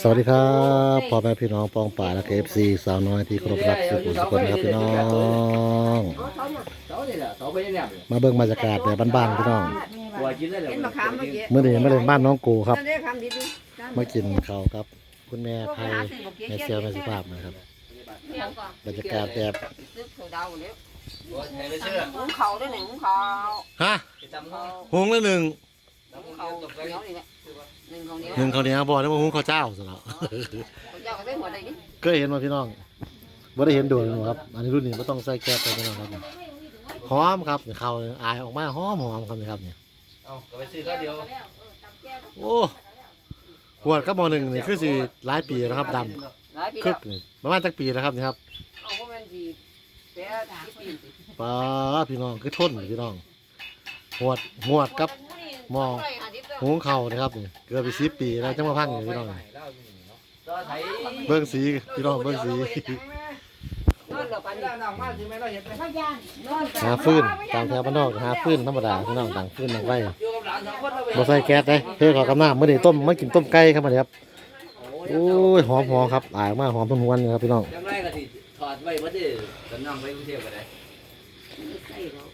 สวัสดีครับพ่อแม่พี่น้องปองป่าและเอฟซีสาวน้อยที่เคารพรักสุขุมสุขคนนะครับพี่น้อง Sáu đây là sáu bên đẹp. มาเบิ่งบรรยากาศแบบบ้านๆพี่น้อง Quả chín đây là. เห็นมะขามเมื่อกี้เมื่อนี้มาเล่นบ้านน้องกูครับนั่นได้คำดีดีมากินข้าวครับ คุณแม่ไทยแม่เซียวแม่สุภาพนะครับ บรรยากาศแบบซึกเขาดาวแล้ว Thầy mới chưa? หุงเขาด้วยหนึ่งหุงเขาฮะ Cái tấm nó. หุงละหนึ่ง หุงเขาเหนียวนี่แหละห นึ่งเขาเหนียวหนึ่งข้าวเหนียวบอกได้ว่าหุงข้าวเจ้าสิเนาะเขาเจ้าก็ได้หัวใดนี่เคยเห็นมาพี่น้องบ่ได้เห็นโดนหรอกครับ อันนี้รุ่นนี้ไม่ต้องใส่แก๊สไปพี่น้องครับหอมครับข้าวอายออกมาหอมหอมครับนี่ครับเนี่ย Không, có phải sư các điều. โอ้ขวดก็มอหนึ่งนี่คือสิหลายปีแล้วครับดำหลายปีคึแล้กวนี่ประมาณจักปีแล้วครับนี่ครับเอาพวกมันดีแปดสิบปีสิป้าพี่น้องคือทนพี่น้องหวดหวดกับ หม้อหุงข้าวนะครับนี่เกือบไปสิบปีแล้วจังมาพังอยู่พี่น้อง Đó thấy. เบิ้งสีพี่น้องเบิ้งสีนอนหลับปันนี้ nào mà thì mày lo hiện tại. นอนหาฟืนตามแถวบ้านนอกหาฟืนธรรมดาพี่น้องต่างฟืนต่างไฟ Vô cầm đạn thằng quất nó về. บ่ใส่แก๊สเลยเพื่อขอกำน้ำเมื่อนี้ต้มมากินต้มไก่ครับมาเลยครับโอ้ยหอมหอมครับอายมากหอมทุนวันเลยครับพี่น้อง Trong này là thì thọt vậy mất đi. Tấn nằm với cái thiệp ở đây. ใส่เราไ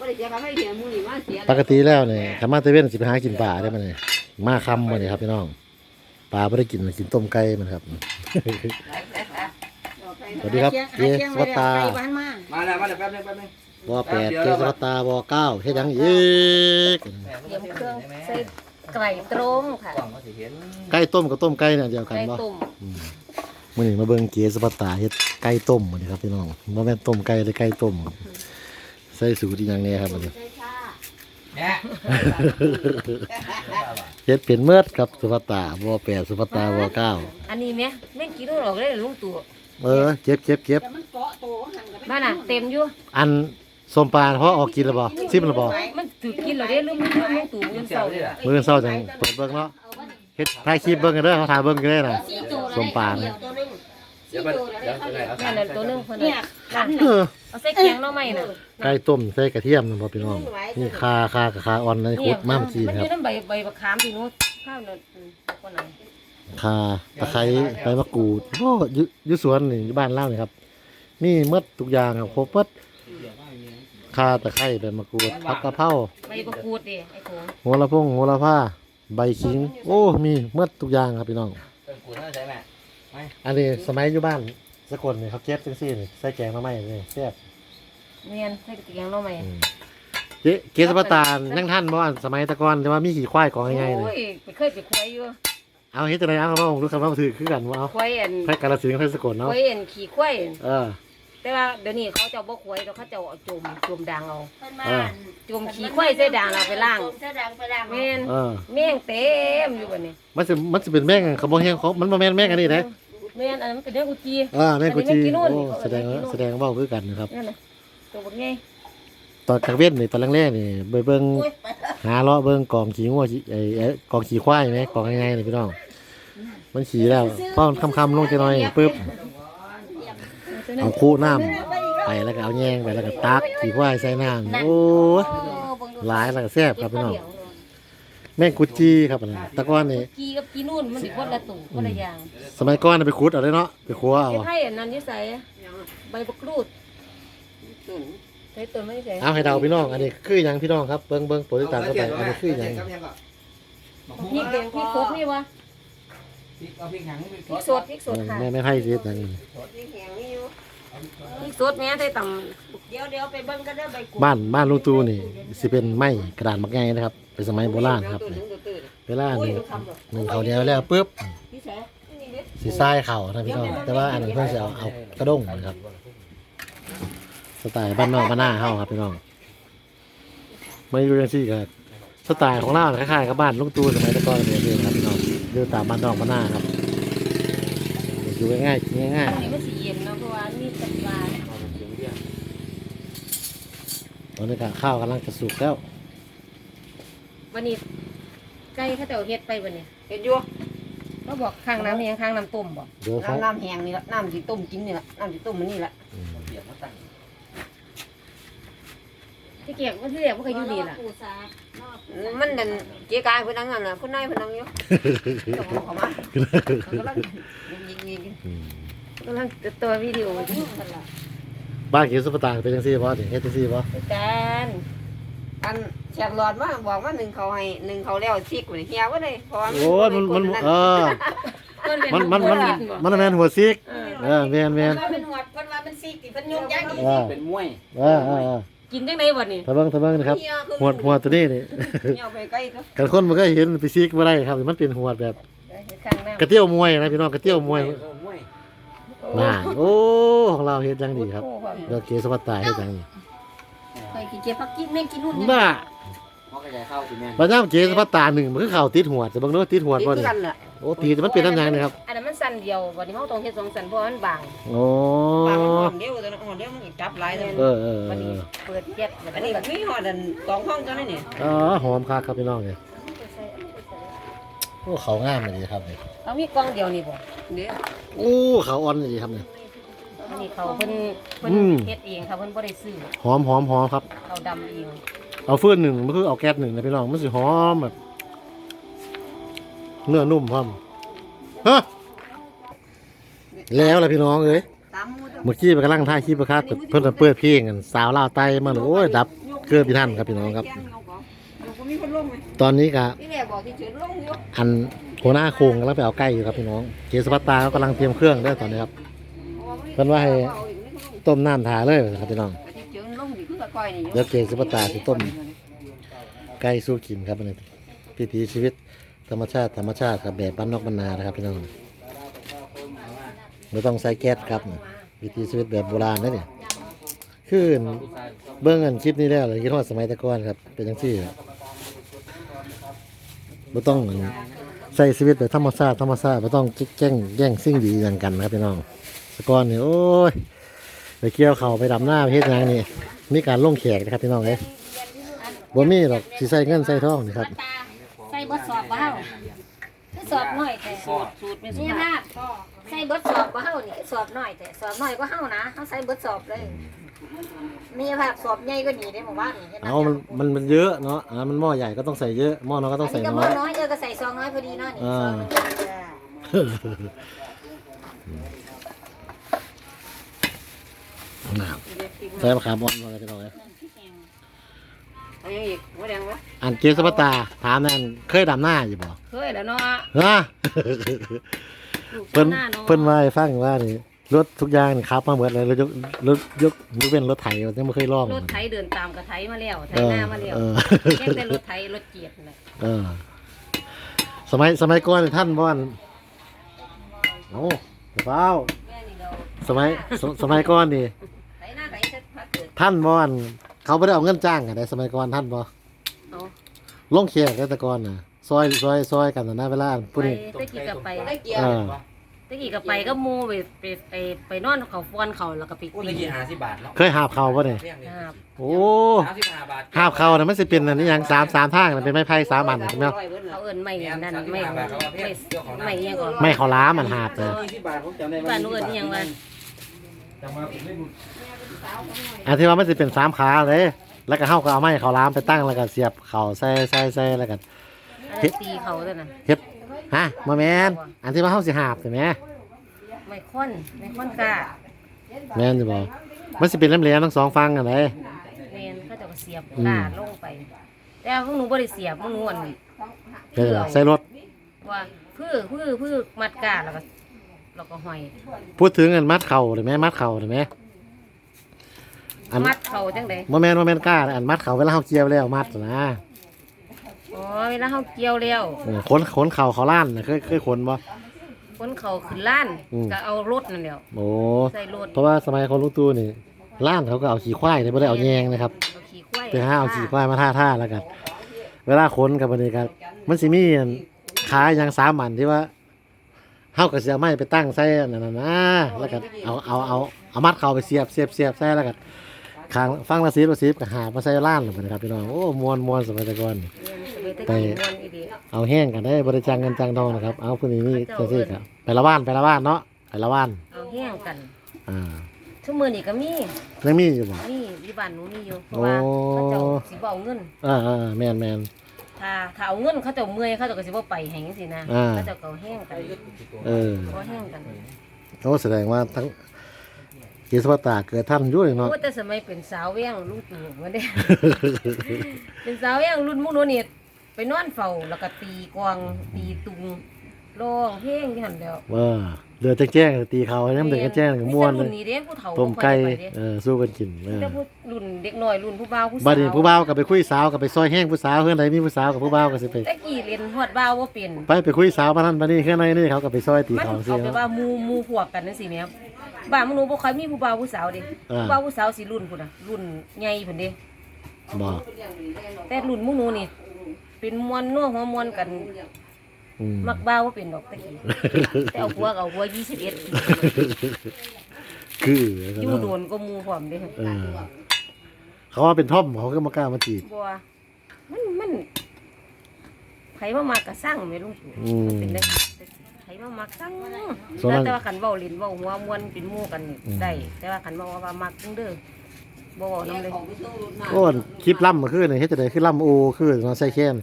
ม่ได้เสียกันไม่เสียมูนี่มาเสียปกติแล้วเนี่ยถ้ามาเตเว่นสิไปหากินปลาได้มาเนี่ยมาคำมาเนี่ยครับพี่น้องปลาไม่ได้กินกินต้มไก่มันครับ สวัสดีครับเจสวัตตา Mà này, mà này, phép lên, phép lên. วอแปดเจสวัตตาวอเก้าเฮ็ดหยังอีก Mẹ nó เตรียม có เครื่อง thể mẹ. ใส่ไก่ตรงค่ะ Quảng có thể hiến. ไก่ต้มกับต้มไก่เนี่ยเดียวกันไก่บ่ตุ่มมื้อนี้มาเบิ่งเจสวัตตาเฮ็ดไก่ต้มมื้อนี้ครับพี่น้องบ่แม่นต้มไก่เลยไก่ต้มครับ ใส่สูตรอีหยังเนี่ยครับมื้อนี้ Mẹ. เฮ็ดเป็นเมิดครับสุภัตตาวอแปดสุภัตตาวอเก้าอันนี้ไหมแม่งกินรู้หรอกเลยลุงตู่เออเก็บเก็บเก็บบ้านน่ะเต็มอยู่อันสมปานเพราะออกกินแล้วบ่ซิมแล้วบ่มันถือกินเหรอเด้ลุงลุงลุงตู่เงินเสา Chào đi à? มื้อเช้าจังเปิดเบิ่งเนาะเฮ็ดถ่ายคลิปเบิ่งกันเด้อเขาถ่ายเบิ่งกันเด้อน่ะสมปาน Dạ vâng. Dạ, cái này áo แม่ xám. นั่นตัวหนึงคนน่ะ นั่นเออเอาใส่แกงหน่อไม้น่ะไก่ต้มใส่กระเทียมนะบ่พี่น้องนี่คาคากับคาอ่อนในขุดมาเมื่อกี้มันนะอคยู่รับน้ำใบใบมะขามพี่นู้นข้าวนั่นอืมคนนั้นคาตะไคร้ใบมะกรูดโอ้อยู่อยู่สวนนี่อยู่บ้านเล่านี่ครับมีหมดทุกอย่างครับครบหมดคาตะไคร้ใบมะกรูดผักกะเพราใบมะกรูดดิไอ้โถงโหระพงโหระพาใบขิง โอ้มีเมื่อทุกอย่างครับพี่น้อง Cần cuốn nó thấy mẹ. อันนี้สมัยอยู่บ้าน สกลนี่ครับเก็บจังซี่นี่ใส่แกงมาใหม่นี่แซ่บเมียนใส่แกงหน่อไม้อืมเจ๊เกสปตาลนั่งท่านบ่อันสมัยแตะกอนแต่ว่ามีขี่ควายกองใหญ่ๆโอ้เลยยไปเคยไปควายอยู่เอาเฮ็ดจังได๋เอาคำว่าผมรู้คำว่าถือคือกันว่าเอาควายอันแพ้กาฬสินธุ์กับแพ้สกลคเนาะวายอันขี่ควายเออ แต่ว่าเดี๋ยวนี้เขาจะเอาบ่ควายแล้วเขาจะเอาจุ่มจุ่มด่างเอาเออจุ่มขี้ควายใส่ด่างเราไปล่างเสื้อแดงไปล้างแม่นเออ แม่งเต็มอยู่บัดนี้มันสิมันสิเป็นแม่งเขาบ่แห้งเขามันบ่แม่นแม่งอันนี้เด้ แม่นอันนั้นมันเป็นเรื่องอุจีอ่าแม่งกุจีอันนี้แม่งกินนู่นโอ้แสดงว่าแสดงว่าคือกันนะครับนั่นน่ะตัวบักใหญ่ตอนกลางเว้นนี่ตอนแรกๆนี่ไปเบิ่งหาเลาะเบิ่งกองขี้งัวขี้ไอ้ไอ้กองขี้ควายไหมกองง่ายๆนี่พี่น้องมันขี่แล้วพอมันค่ำๆลงจังหน่อยปึ๊บเอาคู่น้ำไปแล้วก็เอาแยงไปแล้วก็ตักขี้ควายใส่น้ำโอ้ยหลายแล้วก็แซ่บครับพี่น้อง แม่งกุจีครับอันนั้นแตะก้อนนี่กีกับกีนู่นมันสิคนละตู่คนละอย่างสมัยก่อนน่ะไปขุดเอาเลยเนาะไปคัวเอาไอ้ไผ่อันนั้นที่ใส่ใบบักรูดใส่ต้นไม่ใส่เอาให้เดาพี่น้อง อันนี้คือหยังพี่น้องครับเบิ่งเบิ่งโปรติตามเข้าไปอันนี้คือหยังพริกแดงพริกสดนี่วะ Thịt, có thịt ngắn, thịt พริก sốt. สดพริกสดค่ะแม่ไม่ให้สิหยังนี่นี่แข็งนี่อยู่พริกสดแม่ใส่ต่เดี๋ยวเดี๋ยวไปเบิ่งกันเด้อใบกุบ้านบ้านลุงตูนี่สิเป็นไม้กระดานมักไงนะครับ เป็นสมัยโบราณครับนี่เวลาหนึ่งหนึ่งเขาวเหนียวแล้วปุ๊บพี่แสสีทรายเข่านะพี่น้องแต่ว่าอันนี้เพิ่นจะเอาเอากระด้งนะครับสไตล์บ้านนอกบ้านหน้าเฮาครับพี่น้องไม่รู้ยังซี่ครับสไตล์ของเราคล้ายๆกับบ้านลุงตูสมัยแตะก่อนเนี่ยเองครับพี่น้องอยู่ตามบ้านนอกบ้านหน้าครับอยู่ง่ายๆง่ายำอันนี้มันสีเย็นเนาะเพราะว่านี่ตะปลาๆตอนนี้ก็ข้าวกำลังจะสุกแล้ว วันนี้ไก่เขาจะเอาเฮ็ดไปวันนี้เห็นอยู่เขาบอกข้างน้ำนี่ยังข้างน้ำต้มบ่เดี๋ยวเขาน้ำน้ำแห้งนี่ละน้ำที่ต้มกินนี่ละน้ำที่ต้มมันนี่ละ Điểm nó tặng. ที่เกียกมันที่เรียกมันก็อยู่นี่ล่ะมันนั่นเจ๊กายเพิ่นนั่งนั่นน่ะเพิ่นนายเพิ่นนั่งอยู่เจ้าของเขามาเขากำลังยิงๆอืมกำลังตัววิดีโออยู่นั่นล่ะบ้านเขียวสุปตาเป็นจังซี่บ่นี่เฮ็ดจังซี่บ่อาจารย์อัน แฉบหลอดมาบอกว่าหนึ่งเขาให้หนึ่งเขาแล้วซิกบ่ได้เฮียบ่ได้เพราะว่าโอ้ยมันมันเออเป็มันมันมันหัวมันแม่นหัวซิกเออแม่นแม่นว่าเป็นหวดเพิ่นว่ามันซิกที่เพิ่นยกอย่างนี้เออเป็นมวยเออเออเออกินจังได๋บ่นี่ตะเบิ่งตะเบิ่งนะครับหัวหัวตัวนี้นี่เฮียไปใกล้ก็กันคนมันก็เห็นไปซิกบ่ได้ครับ มันเป็นหัวแบบข้างหน้ากระเตี้ยวมวยนะพี่น้องกระเตี้ยวมวยเออมวยน่าโอ้ของเราเฮ็ดจังดีครับเราเกสุปตาเฮ็ดจังดีเคยกินเก็บผักกินแม่งกินนู่นน่า เพราะกระจายเข้าสิแม่นบัดยามเกสุปตาหนึ่งมันคือเข้าติดหัวจะเบิ่งดูว่าติดหัวติดบ่คือนี่กันแหละโอ้ตีแต่มันเป็นน้ำยางนะครับอันนั้นมันสั้นเดียววันนี้เฮาต้องเฮ็ดสองสั้นเพราะมันบางโอ้ปากมันหอมเดียวตัวนั้นหอมเดียวมันจับหลายเลยเออเออเอวันนี้อเปิดเก็บแล้วอันก็นี้มีหอดันสองห้องตัวนี้นี่อ๋อหอมคักครับพี่น้องเนี่ยโอ้เขางามเลยดีครับเนี่ยเอามีกล่องเดียวนี่บ่เด้อโอ้เขาอ่อนเลยดีครับเนี่ย อันนี้เขาเพิ่นเพิ่นอืม เฮ็ดเองค่ะเพิ่นบ่ได้ซื้อหอมหอมหอมครับ เขาดำเอง เอาฟืนหนึ่งมันคือเอาแก๊สหนึ่งนะพี่น้องมันสิหอมแบบเนื้อนุ่มพร้อมฮะแล้วล่ะพี่น้องเอ้ยเมื่อกี้ไปกำลังถ่ายคลิประคับเพิ่นเปิดเพลงกันสาวลาวไต้มาเลยโอ้ยดับเกลือพี่ท่านครับพี่น้องครับ ตอนนี้ก็ที่แรกบอันหัวหน้าโคงกำลังไปเอาใกล้อยู่ครับพี่น้องเกสปัตตาก็กำลังเตรียมเครื่องได้ตอนนี้ครับเพิ่นว่าให้ต้มน้ำทาเลยครับพี่น้อง ก้อยนี่อยู่เดี๋ยวเกสปตาสิต้ม ไก่สู้กินครับอันนี้พิถีชีวิตธรรมชาติธรรมชาติครับแบบบ้านนอกบ้านนานะครับพี่น้องไม่ต้องใส่แก๊สครับวิถีชีวิตแบบโบราณนะเนี่ยคือเบื้องอันคลิปนี้แล้วเลยคิดว่าสมัยตะก่อนครับ เป็นจังซี่ครับไม่ต้องใส่ชีวิตแบบธรรมชาติธรรมชาติไม่ต้องแย่งแย่งสิ่งดีอย่างกันนะครับพี่น้องตะก่อนเนี่ยโอ้ยไปเกี่ยวเข่าไปดำหน้าปเฮ็ดหยังนี่ มีการลงแขกนะครับพี่น้องเลยบ่มีหรอกสิใส่เงินใส่ทองนี่ครับ ใส่เบิดสอบบ่เฮาคือสอบน้อยแต่สูตรสูตรไม่สุภาพใส่เบิดสอบบ่เฮานี่สอบน้อยแต่สอบน้อยกว่าเฮานะเฮาใส่เบิดสอบเลย มีภาพสอบใหญ่กว่านี้ได้หมู่บ้านนี่ห็นไหเอามันมันมันเยอะเนาะอ่ามันหม้อใหญ่ก็ต้องใส่เยอะหม้อน้อยก็ต้องอันใส่นี้ก็น้บ่อย น้อยเออก็ใส่ซองน้อยพอดีเนาะนี่อ่า ซองหนึ่ง จ้ะน้ำใส่มะขามอ่อนมาเลยพี่น้องเลยเอายังอีกว่าแดงวะอันเกสปตาถามนั่นเคยดำหน้าอยู่บ่เคยแล้วเนาะฮะลูกเพิ่นหน้าเนาะเพิ่นว่าให้ฟังว่านี่รถทุกอย่างนี่ขับมาหมดเลยรถยกรถยกยกเป็นรถไถยังไม่เคยลองรถไถเดินตามกระไถมาแล้วไถเออหน้ามาแล้วเออแค่แต่รถไถรถเกียร์นั่นแหละเออ สมัยสมัยก่อนนี่ท่านบ่อนโอ้เปล่าแม่นี่เรา สมัยสสมัยก่อนนี่ไถหน้าไถเสร็จพักเกิดท่านบ่อนเขาไม่ได้เอาเงินจ้างกันแต่สมัยก่อนท่านบ่เอาลงแขกแต่ก่อนน่ะซอยซอยซอยกันนะเวลาไปผู้นี้ ตะกี้ก็ไปได้เกียร์เออตะกี้ก็ไปก็หมูไปไปไปไปนอนเขาฟอนเขาแล้วก็ไปพูดปีตะกี้หาสิบบาทเนาะเคยหาบเขาป่ะเนี่ยครับโอ้สามสิบห้าบาทหาบเขาน่ะมันสิเป็นอันนี้หยังสามสามทางน่ะเป็นไม้ไผ่สามอันใช่ไหมเขาเอิ้นไม่นั่นไม่ไม่ไม่อิหยังก่อนไม่เขาล้ามันหาบเลยยี่สิบบาทผมจำได้บ้านนู้นเอิ้นอิหยังว่า จำมาผมไม่รู้อันที่ว่ามันสิเป็นสามขาเลย แล้วก็เฮาก็เอาไม้เขาล้ามไปตั้งแล้วก็เสียบเขาใส่ใส่ใส่แล้วก็อันนั้นตีเขาตัวนั้นเฮ็ดฮะมาแมนอันที่ว่าเฮาสิหาบใช่ไหมไม่ค้นไม่ค้นกล้าแม่นสิบ่มันสิเป็นแหลมๆทั้งสองฝั่งกันเลยเมนเขาจะเสียบกล้าลงไป แต่พวกหนูบ่ได้เสียบพวกหนูอันเดี๋ยวใส่รถว่าพื้อพื้อพื้อมัดกล้าแล้วก็ แล้วก็ห้อย พูดถึงอันมัดเข่าได้ไหมมัดเข่าได้ไหมอันมัดเขาจังได๋บ่แม่นบ่แม่นกล้านะอันมัดเข่าเวลาเฮาเกี่ยวแล้วมัดนะอ๋อเวลาเฮาเกี่ยวแล้วเออขนขนเข่าเขาล้านน่ะเคยเคยขนบ่ คนเขาขึ้นล้านอืม ก็เอารถนั่นแหล้วโอ้ใส่รถเพราะว่าสมัยคนลูกตู้นี่ล้านเขาก็เอาขี่ควายเลยไม่ได้เอาแยงนะครับ เอาขี่ควายแต่ถ้าเอาขี่ควายมาท่าท่าแล้วกัน เวลาขนกับบริการมันสิมีอันขาอย่างสามอันที่ว่า เฮาก็สิเอาไม้ไปตั้งใส่นั่นน่ะนะแล้วก็เอาเอาเอาเอามัดเขาไปเสียบเสียบเสียบใส่แล้วก็ขางฟังละสีละสีก็หามาใส่ล้านเลยนะครับพี่น้องโอ้มวนมวนสมัยแตะก่อนไปม่วนอีดีเอาแห้งกันได้บริจางเงินจางทองนะครับ เอาผู้นี้นี่จังซี่ครับไปละบ้านไปละบ้านเนาะไปละบ้านเอาแห้งกันอ่าชั่วมือนี่ก็มียังมีอยู่บ่มีอยู่บ้านหนูมีอยู่เพราะว่าโอ้เขาเจ้าสิบ่เอาเงินอ่าอ่าแม่นแม่น ถ้าถ้าเอาเงินเขาเจ้าเมื่อยเขาเจ้าก็สิบ่ไปให้จังซี่นะอ่า เขาเจ้าก็เอาแห้งกันเออก็แห้งกันโอ้แสดงว่าทั้งเกสปตาเกิดท่านอยู่เลยเนาะ โอ้แต่สมัยเป็นสาวแว้งลุงตู่มาเด้ เป็นสาวแว้งรุ่นหมู่หนูนี่ไปนอนเฝ้าแล้วก็ตีกลองตีตุงร้องเพลงที่หั่นแหล้ว ว่า เดือดแจ้งๆตีเขาให้น้ำเดือดแจ้งๆม่วนเลรุ่ยนนี้เด้ผู้เฒ่าต้มไก่บ่ค่อยด้ไปเด้เออสู้กันกินเออแต่ผู้รุ่นเด็กน้อยรุ่นผู้บ่าวผู้สาวบัดนี้ผู้บ่าวก็ไปคุยสาวก็ไปซอยแห้งผู้สาวเฮือนใดมีผู้สาวกับผู้บ่าวก็สิไปแต่กี้เรียนฮอดบ่าวบ่เป็นไปไปคุยสาวมานั่นมานี่เฮือนใดนี่เขาก็ไปซอยตีมันเขาสิเอาไปว่าหมู่หมู่พวกกันจังซี่แหมครับบ้านหมู่หนูบ่ค่อยมีผู้บ่าวผู้สาวเด้อ่า ผู้บ่าวผู้สาวสิรุ่นพุ่นน่ะรุ่นใหญ่พุ่นเด้ บ่แต่รุ่นหมู่หนูนี่เป็นมวนนัวหัวมวนกัน อืม มักบ่าวบ่เป็นดอกตะกี้ แต่เอาผัวก็เอาผัว21คืออยู่โดนก็หมู่พร้อมเด้เออเขาว่าเป็นท่อมเขาก็มากล้ามาจีบบ่มันมันไผมามากก็สั่งแม่ลุงตู่อืมเป็นได้ไผมามักสั่งส่วนนั้นแต่ว่าคันเว้าลิ้นเว้าหัวมวนเป็นหมู่กันนี่อืม ได้ แต่ว่าคันเว้าว่ามักจังเด้อ บ่เว้านำเลยโอ้คลิปล่ำมาคือนี่เฮ็ดจังได๋คือล่ำโอคือเนาะใส่แค้น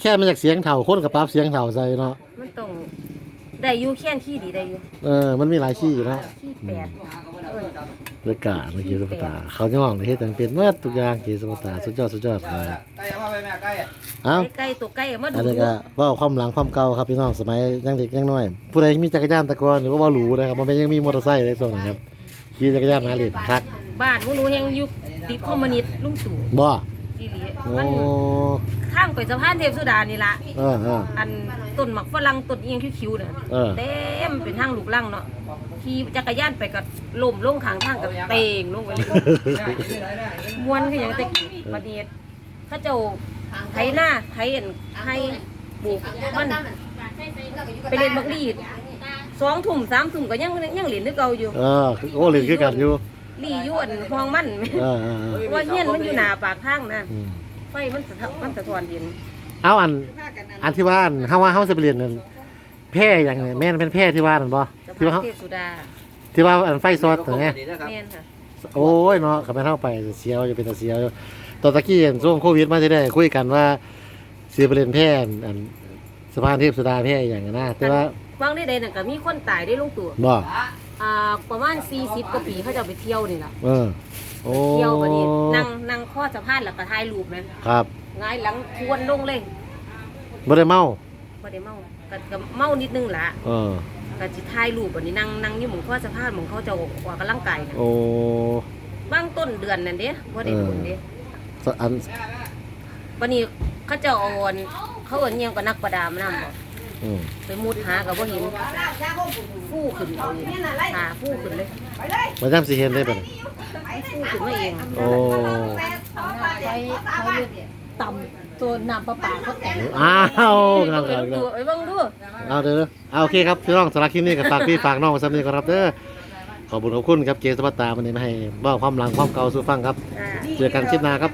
แค่มาจากเสียงเถ่าคนกับปรับเสียงเถ่าใส่เนาะมันต้องได้อยู่แค่นขี้ดีได้อยู่เออมันมีหลายขี้อยู่เนาะขี้แปดเออเลือกกาเมื่อกี้สุภตาเขาย่องเลยเฮ็ดจังเป็นเมื่อทุกอย่างเกสุภตาสุดยอดสุดยอดเลยใกล้เอามาไปแม่ใกล้เอ้า ใกล้ๆตัวใกล้มาอันดูนี้ก็เว่าความหลังความเก่าครับพี่น้องสมัยยังเด็กยังน้อย ผู้ใดมีจักรยานแตะกอนหรือว่าว่าหรูนะครับมันเป็นยังมีมอเตอร์ไซค์ในส่วนนะครับขี่จักรยานมาเล่นคัก บ้านหมู่หนูยังอยู่ติดคอมมิวนิสต์ลุงตู่บ่อีหลีโอ้มันทางไปสะพานเทพสุดานี่ล่ะเออเออ อันต้นหมักฝรั่งต้นเอียงคิ้วๆน่ะเออ เต็มเป็นทางลูกลังเนาะขี่จักรยานไปก็ล่มลงข้างทางกับเตงลงไปเลยมวนคือหยังแตะกี้บัดนี้เขาเจ้าไถหน้าไถอันให้ปลูกมัน ไปเล่นบักลีดสองทุ่มสามทุ่มก็ยังยังเล่นนึกเก่าอยู่ เออโอ้เล่นคือกันอยู่ ลี่อยู่อันห้องมันเออเออเออว่าเฮียนมันอยู่หน้าปากทางนะอืมไฟมันสะท้อนมันสะท้อนเห็นเอาอัน อันที่ว่าอันเฮาว่าเฮาสิไปเรียนนั่นแพร่อย่างนี้แม่นเป็นแพร่ที่ว่านั่นบ่สะที่ว่าพานเฮาเทพสุดาที่ว่าอันไฟซอสตัวเนี้ย แม่นค่ะโอ้ยเนาะขับไปเท่าไปเสียวจะเป็นตาเสียวอยู่ตอนตะกี้เห็นช่วงโควิดมาจะได้คุยกันว่าเสียประเด็นแพร่อันอันสะพานเทพสุดาแพร่อย่างนั้นนะแต่ว่าบางได้ใดนั่นก็มีคนตายได้ลงตัวบ่ อ่าประมาณ40กว่าปีเขาจะเอาไปเที่ยวนี่ล่ะเออ โอ้เที่ยวบัดนี้นั่งนั่งข้อสะพานแล้วก็ถ่ายรูปนะครับหงายหลังทวนลงเลยบ่ได้เมาบ่ได้เมาก็ก็เมานิดนึงล่ะเออก็สิถ่ายรูปบัดนี้นั่งนั่งอยู่หม่องข้อสะพานหม่องเขาจะออกกำลังกายน่ะโอ้บางต้นเดือนนั่นเด้บ่ได้โดนเด้สะอันบัดนี้เขาจะเอาอันเขาเอิ้นอิหยังก็นักประดามน้ำบ่ อืมไปมุดหาก็บ่เห็นฟู่ขึ้นเอาเองหาฟู่ขึ้นเลยมาจำสิเห็นได้บ่เนี่ยฟู่ขึ้นมาเองโอ้ใช้เขาเรียกต่ำตัวน้ำประปาเขาแต่งอ้าวครับไปครับดูไปเบิ่งดูเอาเด้อเอาโอเคครับพี่น้องสำหรับคลิปนี้ก็ฝากพี่ฝากน้องไว้สำนี้ก่อนครับเด้อขอบคุณขอบคุณครับเกสปตาวันนี้มาให้เว่าความหลังความเก่าสู่ฟังครับอ่าเจอกันคลิปหน้าครับ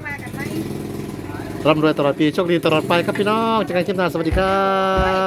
ร่ำรวยตลอดปีโชคดีตลอดไปครับพี่น้องเจอกันคลิปหน้าสวัสดีครับ